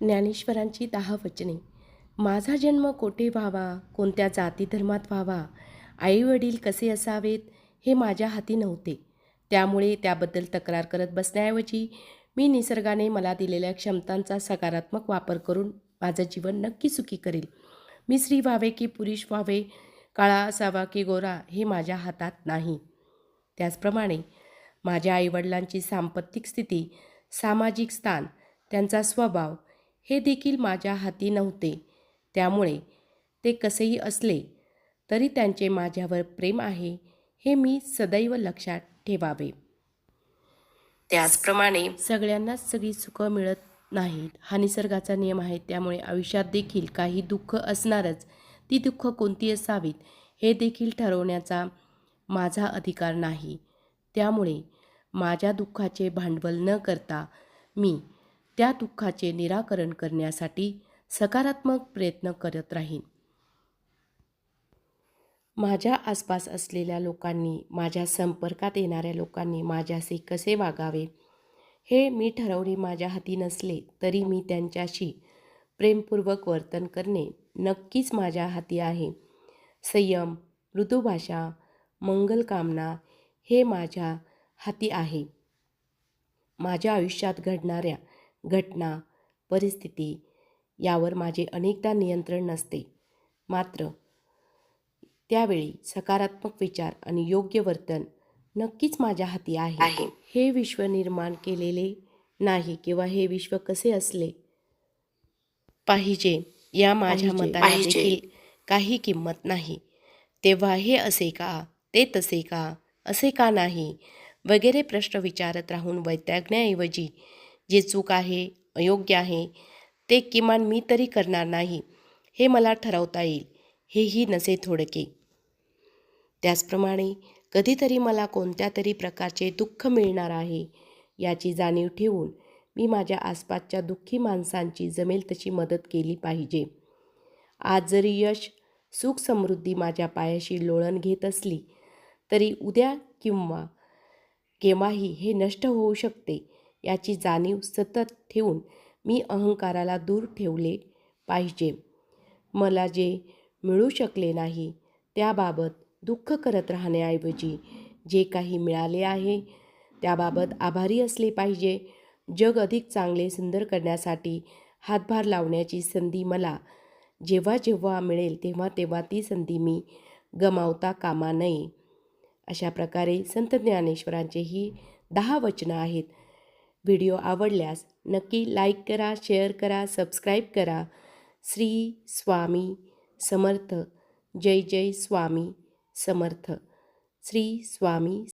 ज्ञानेश्वरांची दहा वचने माझा जन्म कोठे व्हावा कोणत्या जाती धर्मात व्हावा आईवडील कसे असावेत हे माझ्या हाती नव्हते. त्यामुळे त्याबद्दल तक्रार करत बसण्याऐवजी मी निसर्गाने मला दिलेल्या क्षमतांचा सकारात्मक वापर करून माझं जीवन नक्की सुखी करेल. मी स्त्री व्हावे की पुरुष व्हावे काळा असावा की गोरा हे माझ्या हातात नाही. त्याचप्रमाणे माझ्या आईवडिलांची सांपत्तिक स्थिती सामाजिक स्थान त्यांचा स्वभाव हे देखील माझ्या हाती नव्हते. त्यामुळे ते कसेही असले तरी त्यांचे माझ्यावर प्रेम आहे हे मी सदैव लक्षात ठेवावे. त्याचप्रमाणे सगळ्यांनाच सगळी सुखं मिळत नाहीत. हा निसर्गाचा नियम आहे. त्यामुळे आयुष्यात देखील काही दुःख असणारच ती दुःख कोणती असावीत हे देखील ठरवण्याचा माझा अधिकार नाही. त्यामुळे माझ्या दुःखाचे भांडवल न करता मी त्या दुःखाचे निराकरण करण्यासाठी सकारात्मक प्रयत्न करत राहीन. माझ्या आसपास असलेल्या लोकांनी माझ्या संपर्कात येणाऱ्या लोकांनी माझ्याशी कसे वागावे हे मी ठरवणे माझ्या हाती नसले तरी मी त्यांच्याशी प्रेमपूर्वक वर्तन करणे नक्कीच माझ्या हाती आहे. संयम मृदुभाषा मंगलकामना हे माझ्या हाती आहे. माझ्या आयुष्यात घडणाऱ्या घटना परिस्थिती यावर माझे अनेकदा नियंत्रण नसते. मात्र त्यावेळी सकारात्मक विचार आणि योग्य वर्तन नक्कीच माझ्या हाती आहे. हे विश्व निर्माण केलेले नाही किंवा हे विश्व कसे असले पाहिजे या माझ्या मताला देखील काही किंमत नाही. तेव्हा हे असे का? ते तसे का? असे का नाही? वगैरे प्रश्न विचारत राहून वैतागण्याऐवजी जे चूक आहे अयोग्य आहे ते किमान मी तरी करणार नाही हे मला ठरवता येईल हेही नसे थोडके. त्याचप्रमाणे कधीतरी मला कोणत्या तरी प्रकारचे दुःख मिळणार आहे याची जाणीव ठेवून मी माझ्या आसपासच्या दुःखी माणसांची जमेल तशी मदत केली पाहिजे. आज जरी यश सुख समृद्धी माझ्या पायाशी लोळण घेत असली तरी उद्या किंवा केव्हाही हे नष्ट होऊ शकते याची जाणीव सतत ठेवून मी अहंकाराला दूर ठेवले पाहिजे. मला जे मिळू शकले नाही त्याबाबत दुःख करत राहण्याऐवजी जे काही मिळाले आहे त्याबाबत आभारी असले पाहिजे. जग अधिक चांगले सुंदर करण्यासाठी हातभार लावण्याची संधी मला जेव्हा जेव्हा मिळेल तेव्हा तेव्हा ती संधी मी गमावता कामा नये. अशा प्रकारे संत ज्ञानेश्वरांचे ही दहा वचनं आहेत. व्हिडिओ आवडल्यास नक्की लाईक करा शेअर करा सबस्क्राईब करा. श्री स्वामी समर्थ. जय जय स्वामी समर्थ. श्री स्वामी